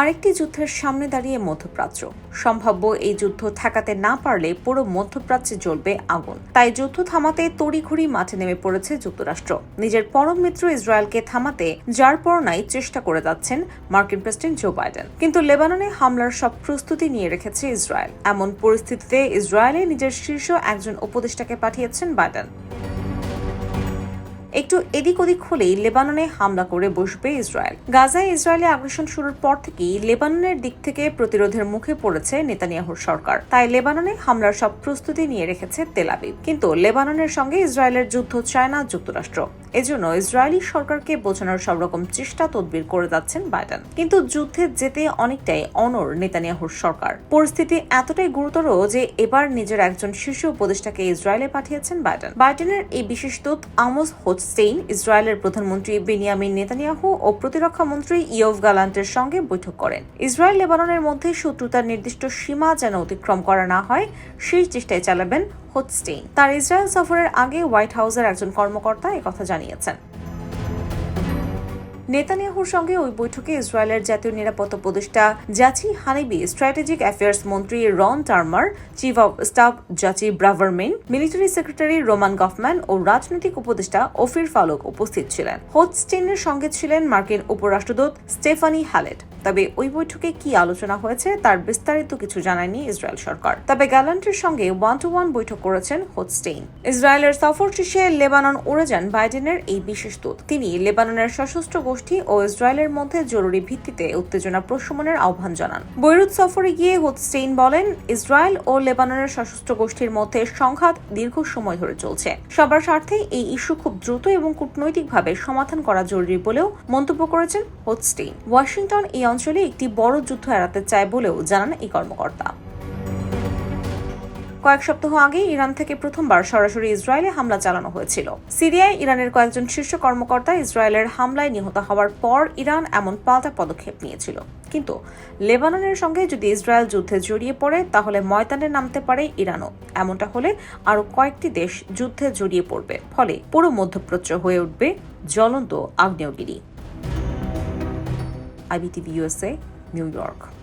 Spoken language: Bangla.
আরেকটি যুদ্ধের সামনে দাঁড়িয়ে মধ্যপ্রাচ্য। সম্ভাব্য এই যুদ্ধ ঠেকাতে না পারলে পুরো মধ্যপ্রাচ্যে জ্বলবে আগুন। তাই যুদ্ধ থামাতে তড়িঘড়ি মাঠে নেমে পড়েছে যুক্তরাষ্ট্র। নিজের পরম মিত্র ইসরায়েলকে থামাতে যার পরনাই চেষ্টা করে যাচ্ছেন মার্কিন প্রেসিডেন্ট জো বাইডেন। কিন্তু লেবাননে হামলার সব প্রস্তুতি নিয়ে রেখেছে ইসরায়েল। এমন পরিস্থিতিতে ইসরায়েলে নিজের শীর্ষ একজন উপদেষ্টাকে পাঠিয়েছেন বাইডেন। একটু এদিক ওদিক হলেই লেবাননে হামলা করে বসবে ইসরায়েল। গাজায় ইসরায়েলে আগ্রাসন শুরুর পর থেকেই লেবাননের দিক থেকে প্রতিরোধের মুখে পড়েছে নেতানিয়াহুর সরকার। তাই লেবাননে হামলার সব প্রস্তুতি নিয়ে রেখেছে তেলাবিব কিন্তু লেবাননের সঙ্গে ইসরায়েলের যুদ্ধ চায় না যুক্তরাষ্ট্র। এজন্য ইসরায়েলি সরকারকে বোঝানোর সব রকম চেষ্টা তদবির করে যাচ্ছেন বাইডেন। কিন্তু যুদ্ধে যেতে অনেকটাই অনর নেতানিয়াহুর সরকার। পরিস্থিতি এতটাই গুরুতর যে এবার নিজের একজন শীর্ষ উপদেষ্টাকে ইসরায়েলে পাঠিয়েছেন বাইডেন। বাইডেনের এই বিশেষ দূত আমোস হোচস্টেইন ইসরায়েলের প্রধানমন্ত্রী বেনিয়ামিন নেতানিয়াহু ও প্রতিরক্ষা মন্ত্রী ইয়ভ গালান্টের সঙ্গে বৈঠক করেন। ইসরায়েল লেবাননের মধ্যে শত্রুতার নির্দিষ্ট সীমা যেন অতিক্রম করা না হয়, সেই চেষ্টায় চালাবেন হোটস্টেইন তার ইসরায়েল সফরের আগে হোয়াইট হাউসের একজন কর্মকর্তা একথা জানিয়েছেন। নেতানিয়াহুর সঙ্গে ওই বৈঠকে ইসরায়েলের জাতীয় নিরাপত্তা উপদেষ্টা জাচি হানিবি, স্ট্র্যাটেজিক অ্যাফেয়ার্স মন্ত্রী Ron Dermer, chief of staff Tzachi Braverman, military secretary Roman Gofman ও রাজনৈতিক উপদেষ্টা ওফির ফালুক উপস্থিত ছিলেন। হোটস্টিনের সঙ্গে ছিলেন মার্কিন উপরাষ্ট্রদূত স্টেফানি হ্যালেট তবে ওই বৈঠকে কি আলোচনা হয়েছে তার বিস্তারিত কিছু জানায়নি ইসরায়েল সরকার। তবে গ্যালান্টের সঙ্গে ওয়ান টু ওয়ান বৈঠক করেছেন হোটস্টেইন ইসরায়েলের সফর শেষে লেবানন উড়ে যান বাইডেনের এই বিশেষ দূত। তিনি লেবাননের সশস্ত্র গোষ্ঠী ও ইসরায়েলের মধ্যে জরুরি ভিত্তিতে উত্তেজনা প্রশমনের আহ্বান জানান। বৈরুত সফরে গিয়ে হোটস্টেইন বলেন, ইসরায়েল ও লেবাননের সশস্ত্র গোষ্ঠীর মধ্যে সংঘাত দীর্ঘ সময় ধরে চলছে। সবার স্বার্থে এই ইস্যু খুব দ্রুত এবং কূটনৈতিকভাবে সমাধান করা জরুরি বলেও মন্তব্য করেছেন হোটস্টেইন ওয়াশিংটন এই অঞ্চলে একটি বড় যুদ্ধ এড়াতে চায় বলেও জানান এই কর্মকর্তা। কয়েক সপ্তাহ আগে ইরান থেকে প্রথমবার সরাসরি ইসরায়েলে হামলা চালানো হয়েছিল। সিরিয়ায় ইরানের কয়েকজন শীর্ষ কর্মকর্তা ইসরায়েলের হামলায় নিহত হওয়ার পর ইরান এমন পাল্টা পদক্ষেপ নিয়েছিল। কিন্তু লেবাননের সঙ্গে যদি ইসরায়েল যুদ্ধে জড়িয়ে পড়ে, তাহলে ময়দানে নামতে পারে ইরানও। এমনটা হলে আরও কয়েকটি দেশ যুদ্ধে জড়িয়ে পড়বে। ফলে পুরো মধ্যপ্রাচ্য হয়ে উঠবে জ্বলন্ত আগ্নেয়গিরি। IBTV USA, New York.